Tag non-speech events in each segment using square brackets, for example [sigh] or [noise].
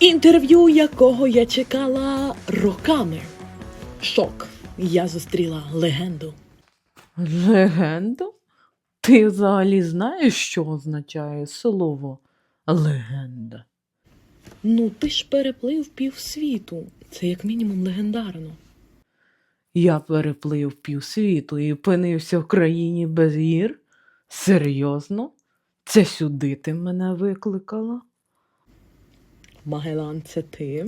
Інтерв'ю, якого я чекала роками. Шок. Я зустріла легенду. Легенду? Ти взагалі знаєш, що означає слово легенда? Ну, ти ж переплив півсвіту. Це як мінімум легендарно. Я переплив півсвіту і опинився в країні без гір? Серйозно? Це сюди ти мене викликала? Магелан, це ти?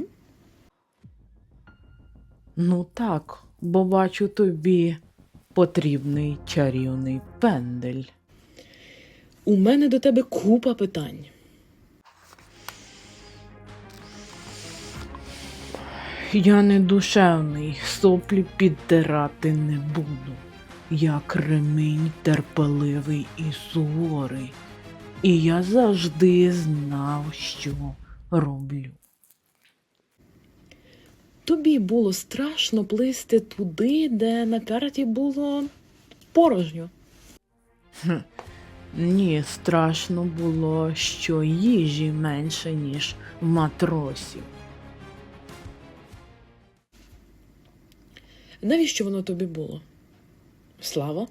Ну так, бо бачу тобі потрібний чарівний пендель. У мене до тебе купа питань. Я не душевний, соплі підтирати не буду. Я кремінь терпеливий і суворий, і я завжди знав, що роблю. Тобі було страшно плисти туди, де на карті було порожньо. Ні, страшно було, що їжі менше, ніж матросів. Навіщо воно тобі було? Слава?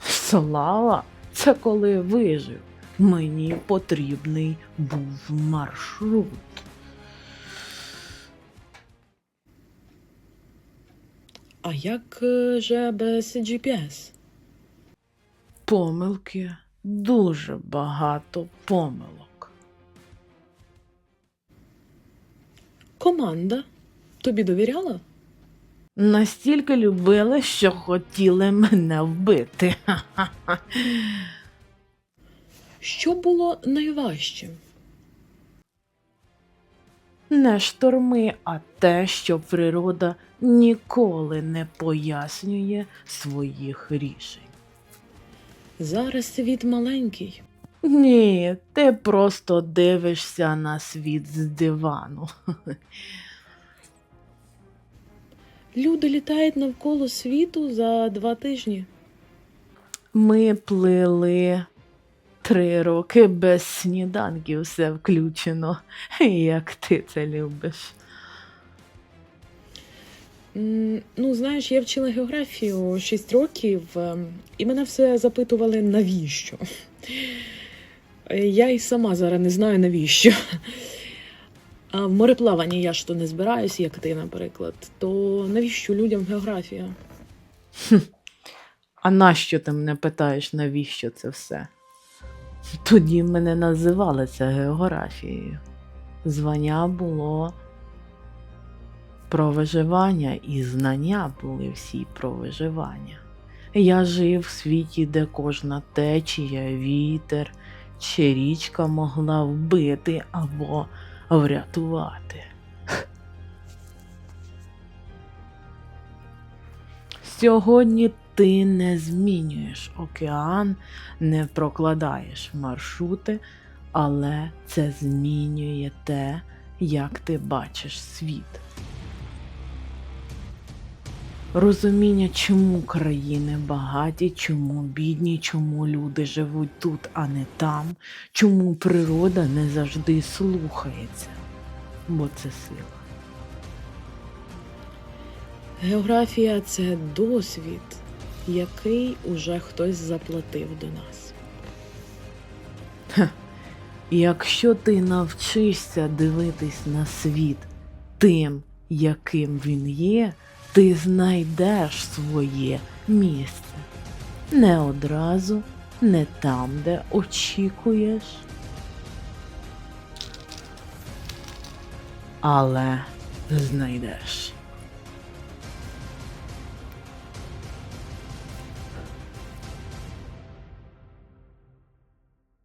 Слава, це коли вижив. Мені потрібний був маршрут. А як е, же без GPS? Помилки, дуже багато помилок. Команда тобі довіряла? Настільки любили, що хотіли мене вбити. Ха-ха-ха. [laughs] Що було найважчим? Не шторми, а те, що природа ніколи не пояснює своїх рішень. Зараз світ маленький. Ні, ти просто дивишся на світ з дивану. [laughs] Люди літають навколо світу за два тижні. Ми плили три роки без сніданків, все включено, як ти це любиш. Ну, знаєш, я вчила географію 6 років, ем, і мене все запитували, навіщо. Я й сама зараз не знаю навіщо. А в мореплаванні я ж то не збираюсь, як ти, наприклад. То навіщо людям географія? А нащо ти мене питаєш, навіщо це все? Тоді мене називали це географією. Звання було про виживання, і знання були всі про виживання. Я жив в світі, де кожна течія, вітер чи річка могла вбити або врятувати. [laughs] Сьогодні ти не змінюєш океан, не прокладаєш маршрути, але це змінює те, як ти бачиш світ. Розуміння, чому країни багаті, чому бідні, чому люди живуть тут, а не там, чому природа не завжди слухається, бо це сила. Географія це досвід, який уже хтось заплатив до нас. Якщо ти навчишся дивитись на світ тим, яким він є, ти знайдеш своє місце. Не одразу, не там, де очікуєш. Але знайдеш.